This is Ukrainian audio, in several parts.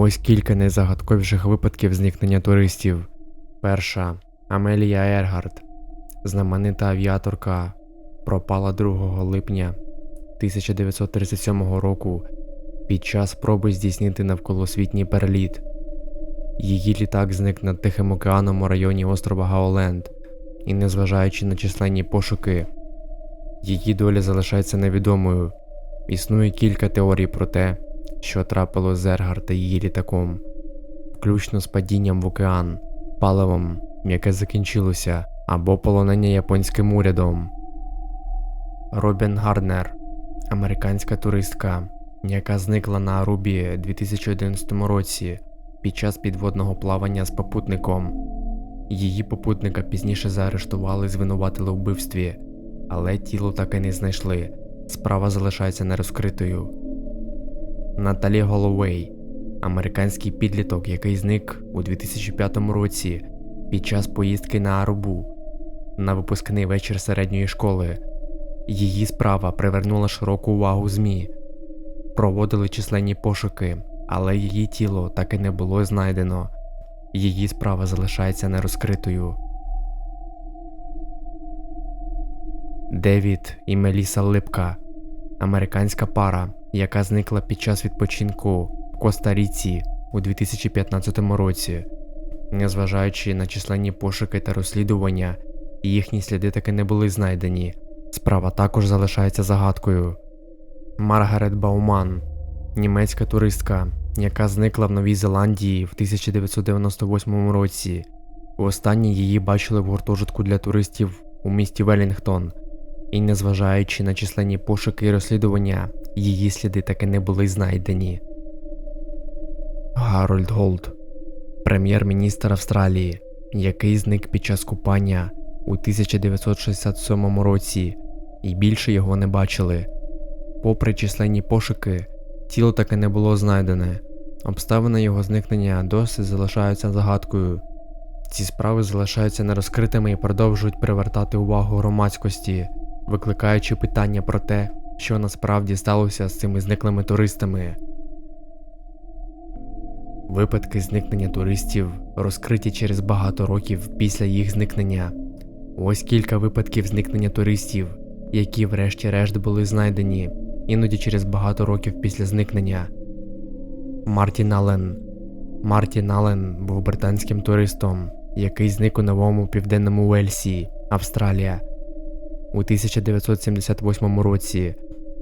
Ось кілька найзагадковіших випадків зникнення туристів. Перша Амелія Ергард, знаменита авіаторка, пропала 2 липня 1937 року під час спроби здійснити навколосвітній переліт. Її літак зник над Тихим океаном у районі острова Гаоленд, і, незважаючи на численні пошуки, її доля залишається невідомою. Існує кілька теорій про те, що трапилось з Ергар та її літаком, включно з падінням в океан, паливом, яке закінчилося, або полонення японським урядом. Робін Гарднер, американська туристка, яка зникла на Арубі 2011 році під час підводного плавання з попутником. Її попутника пізніше заарештували і звинуватили у вбивстві, але тіло так і не знайшли. Справа залишається нерозкритою. Наталі Головей, американський підліток, який зник у 2005 році під час поїздки на Арубу на випускний вечір середньої школи. Її справа привернула широку увагу ЗМІ. Проводили численні пошуки, але її тіло так і не було знайдено. Її справа залишається нерозкритою. Девід і Меліса Липка американська пара, яка зникла під час відпочинку в Коста-Ріці у 2015 році. Незважаючи на численні пошуки та розслідування, їхні сліди таки не були знайдені. Справа також залишається загадкою. Маргарет Бауман, німецька туристка, яка зникла в Новій Зеландії в 1998 році. Востаннє її бачили в гуртожитку для туристів у місті Велінгтон, і, незважаючи на численні пошуки і розслідування, її сліди таки не були знайдені. Гарольд Голд, прем'єр-міністр Австралії, який зник під час купання у 1967 році, і більше його не бачили. Попри численні пошуки, тіло таки не було знайдене. Обставини його зникнення досі залишаються загадкою. Ці справи залишаються нерозкритими і продовжують привертати увагу громадськості, викликаючи питання про те, що насправді сталося з цими зниклими туристами. Випадки зникнення туристів розкриті через багато років після їх зникнення. Ось кілька випадків зникнення туристів, які врешті-решт були знайдені, іноді через багато років після зникнення. Мартін Аллен Мартін Аллен був британським туристом, який зник у новому південному Уельсі, Австралія. У 1978 році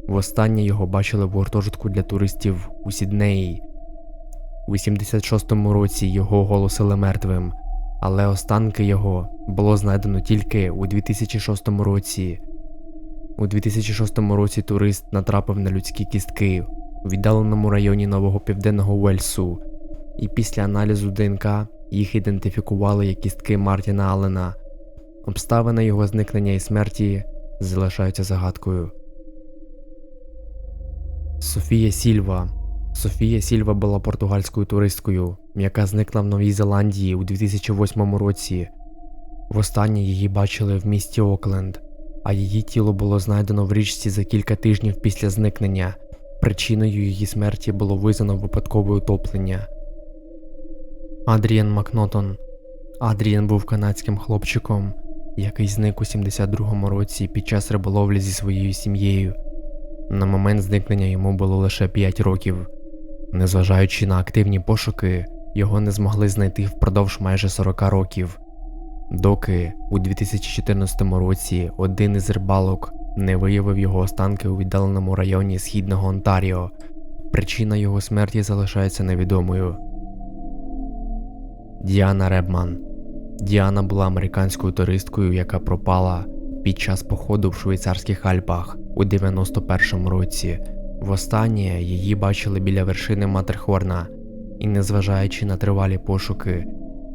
востаннє його бачили в гуртожитку для туристів у Сіднеї. У 86-му році його оголосили мертвим, але останки його було знайдено тільки у 2006 році. У 2006 році турист натрапив на людські кістки у віддаленому районі Нового Південного Уельсу, і після аналізу ДНК їх ідентифікували як кістки Мартіна Аллена. Обставини його зникнення і смерті залишаються загадкою. Софія Сільва Софія Сільва була португальською туристкою, яка зникла в Новій Зеландії у 2008 році. Востаннє її бачили в місті Окленд, а її тіло було знайдено в річці за кілька тижнів після зникнення. Причиною її смерті було визнано випадкове утоплення. Адріан Макнотон Адріан був канадським хлопчиком, який зник у 72-му році під час риболовлі зі своєю сім'єю. На момент зникнення йому було лише 5 років. Незважаючи на активні пошуки, його не змогли знайти впродовж майже 40 років, доки у 2014 році один із рибалок не виявив його останки у віддаленому районі східного Онтаріо. Причина його смерті залишається невідомою. Діана Ребман Діана була американською туристкою, яка пропала під час походу в швейцарських Альпах у 91-му році. Востаннє її бачили біля вершини Матерхорна, і, незважаючи на тривалі пошуки,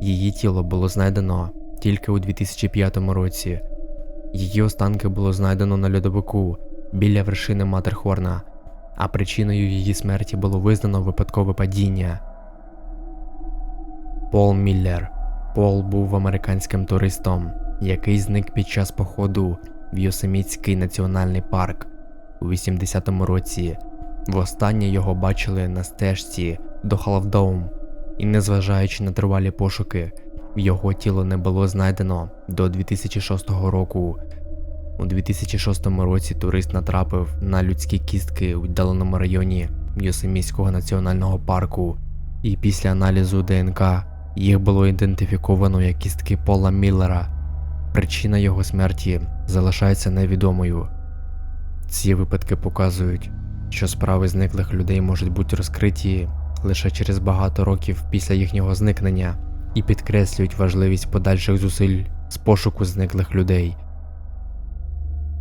її тіло було знайдено тільки у 2005 році. Її останки було знайдено на льодовику біля вершини Матерхорна, а причиною її смерті було визнано випадкове падіння. Пол Міллер Пол був американським туристом, який зник під час походу в Йосемітський національний парк у 80-му році. Востаннє його бачили на стежці до Халфдаум, і незважаючи на тривалі пошуки, його тіло не було знайдено до 2006 року. У 2006 році турист натрапив на людські кістки у віддаленому районі Йосемітського національного парку, і після аналізу ДНК їх було ідентифіковано як кістки Пола Міллера. Причина його смерті залишається невідомою. Ці випадки показують, що справи зниклих людей можуть бути розкриті лише через багато років після їхнього зникнення і підкреслюють важливість подальших зусиль з пошуку зниклих людей.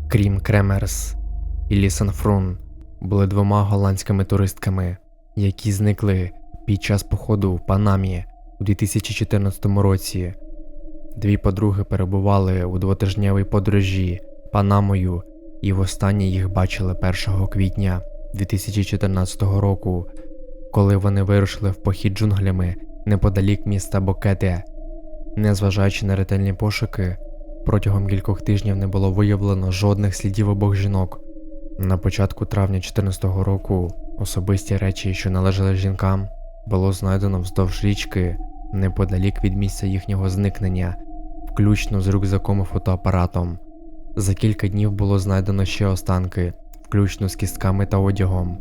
Крім Кремерс і Лісан Фрун були двома голландськими туристками, які зникли під час походу в Панамі у 2014 році. Дві подруги перебували у двотижневій подорожі Панамою і востаннє їх бачили 1 квітня 2014 року, коли вони вирушили в похід джунглями неподалік міста Бокете. Незважаючи на ретельні пошуки, протягом кількох тижнів не було виявлено жодних слідів обох жінок. На початку травня 2014 року особисті речі, що належали жінкам, було знайдено вздовж річки неподалік від місця їхнього зникнення, включно з рюкзаком і фотоапаратом. За кілька днів було знайдено ще останки, включно з кістками та одягом.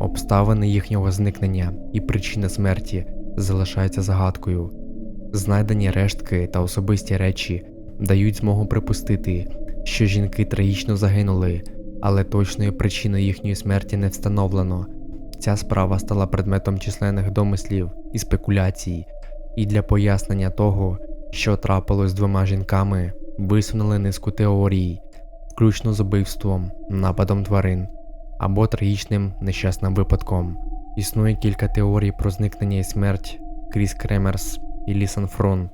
Обставини їхнього зникнення і причина смерті залишаються загадкою. Знайдені рештки та особисті речі дають змогу припустити, що жінки трагічно загинули, але точної причини їхньої смерті не встановлено. Ця справа стала предметом численних домислів і спекуляцій, і для пояснення того, що трапилось з двома жінками, висунули низку теорій, включно з убивством, нападом тварин або трагічним нещасним випадком. Існує кілька теорій про зникнення і смерть Кріс Кремерс і Лісан Фрон.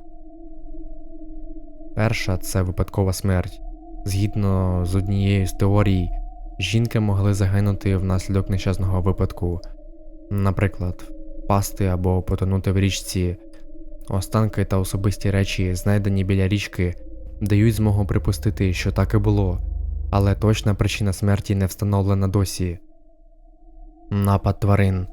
Перша це випадкова смерть. Згідно з однією з теорій, жінки могли загинути внаслідок нещасного випадку, наприклад, впасти або потонути в річці. Останки та особисті речі, знайдені біля річки, дають змогу припустити, що так і було, але точна причина смерті не встановлена досі. Напад тварин.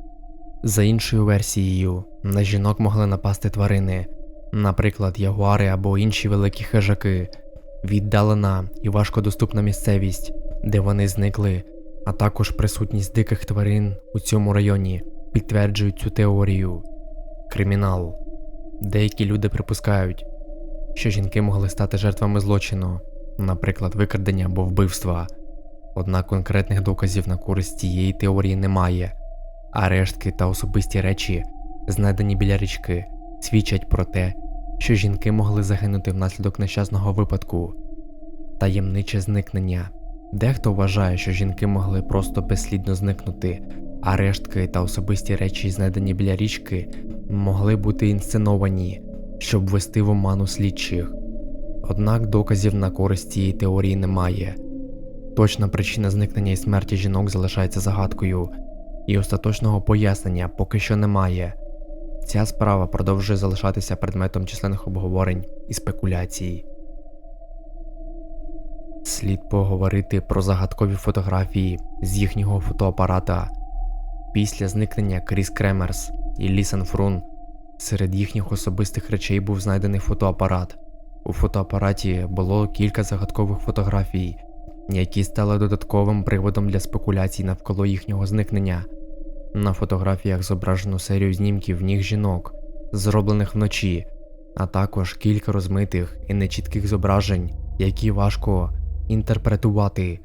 За іншою версією, на жінок могли напасти тварини, наприклад, ягуари або інші великі хижаки, віддалена і важкодоступна місцевість, де вони зникли, а також присутність диких тварин у цьому районі підтверджують цю теорію. Кримінал. Деякі люди припускають, що жінки могли стати жертвами злочину, наприклад, викрадення або вбивства. Однак конкретних доказів на користь цієї теорії немає, а рештки та особисті речі, знайдені біля річки, свідчать про те, що жінки могли загинути внаслідок нещасного випадку. Таємниче зникнення. Дехто вважає, що жінки могли просто безслідно зникнути, а рештки та особисті речі, знайдені біля річки, могли бути інсценовані, щоб ввести в оману слідчих. Однак доказів на користь цієї теорії немає. Точна причина зникнення і смерті жінок залишається загадкою, і остаточного пояснення поки що немає. Ця справа продовжує залишатися предметом численних обговорень і спекуляцій. Слід поговорити про загадкові фотографії з їхнього фотоапарата. Після зникнення Кріс Кремерс і Лісен Фрун серед їхніх особистих речей був знайдений фотоапарат. У фотоапараті було кілька загадкових фотографій, які стали додатковим приводом для спекуляцій навколо їхнього зникнення. На фотографіях зображено серію знімків ніг жінок, зроблених вночі, а також кілька розмитих і нечітких зображень, які важко інтерпретувати.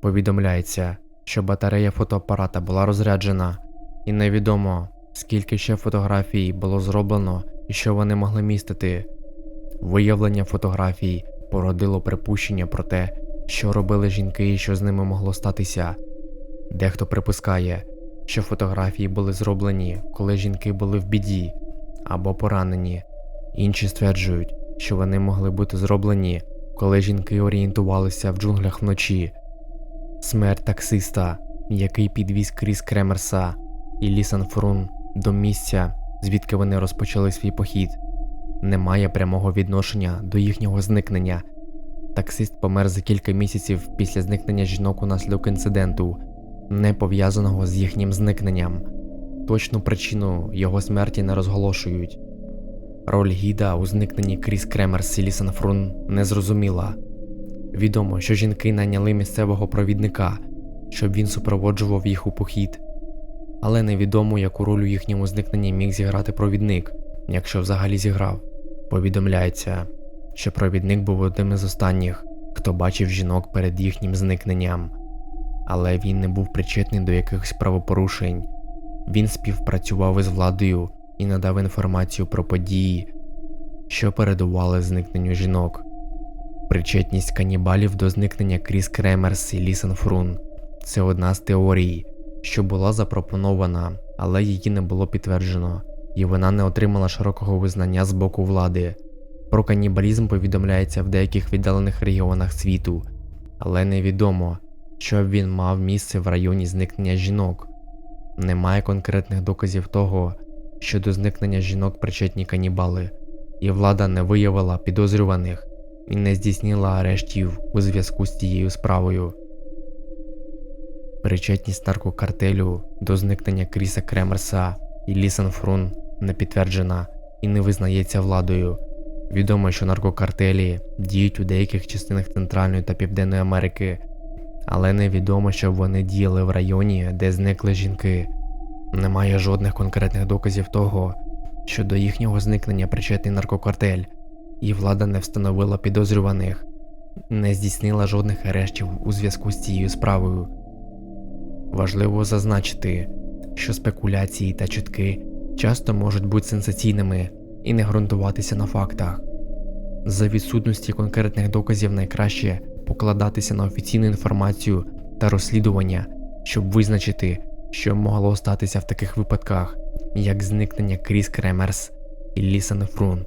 Повідомляється, що батарея фотоапарата була розряджена, і невідомо, скільки ще фотографій було зроблено і що вони могли містити. Виявлення фотографій породило припущення про те, що робили жінки і що з ними могло статися. Дехто припускає, що фотографії були зроблені, коли жінки були в біді або поранені, інші стверджують, що вони могли бути зроблені, коли жінки орієнтувалися в джунглях вночі. Смерть таксиста, який підвіз Кріс Кремерса і Лісан Фрун до місця, звідки вони розпочали свій похід, не має прямого відношення до їхнього зникнення. Таксист помер за кілька місяців після зникнення жінок унаслідок інциденту, не пов'язаного з їхнім зникненням. точну причину його смерті не розголошують. Роль гіда у зникненні Кріс Кремерс і Лісан Фрун не зрозуміла. Відомо, що жінки найняли місцевого провідника, щоб він супроводжував їх у похід. Але невідомо, яку роль у їхньому зникненні міг зіграти провідник, якщо взагалі зіграв. Повідомляється, що провідник був одним із останніх, хто бачив жінок перед їхнім зникненням, але він не був причетний до якихось правопорушень. Він співпрацював із владою і надав інформацію про події, що передували зникненню жінок. Причетність канібалів до зникнення Кріс Кремерс і Лісен Фрун це одна з теорій, що була запропонована, але її не було підтверджено, і вона не отримала широкого визнання з боку влади. Про канібалізм повідомляється в деяких віддалених регіонах світу, але невідомо, що він мав місце в районі зникнення жінок. Немає конкретних доказів того, що до зникнення жінок причетні канібали, і влада не виявила підозрюваних і не здійснила арештів у зв'язку з цією справою. Причетність наркокартелю до зникнення Кріса Кремерса і Лісан Фрун не підтверджена і не визнається владою. Відомо, що наркокартелі діють у деяких частинах Центральної та Південної Америки, але невідомо, щоб вони діяли в районі, де зникли жінки. Немає жодних конкретних доказів того, що до їхнього зникнення причетний наркокартель, і влада не встановила підозрюваних, не здійснила жодних арештів у зв'язку з цією справою. Важливо зазначити, що спекуляції та чутки часто можуть бути сенсаційними і не ґрунтуватися на фактах. За відсутності конкретних доказів найкраще покладатися на офіційну інформацію та розслідування, щоб визначити, що могло статися в таких випадках, як зникнення Кріс Кремерс і Лісан Фрун.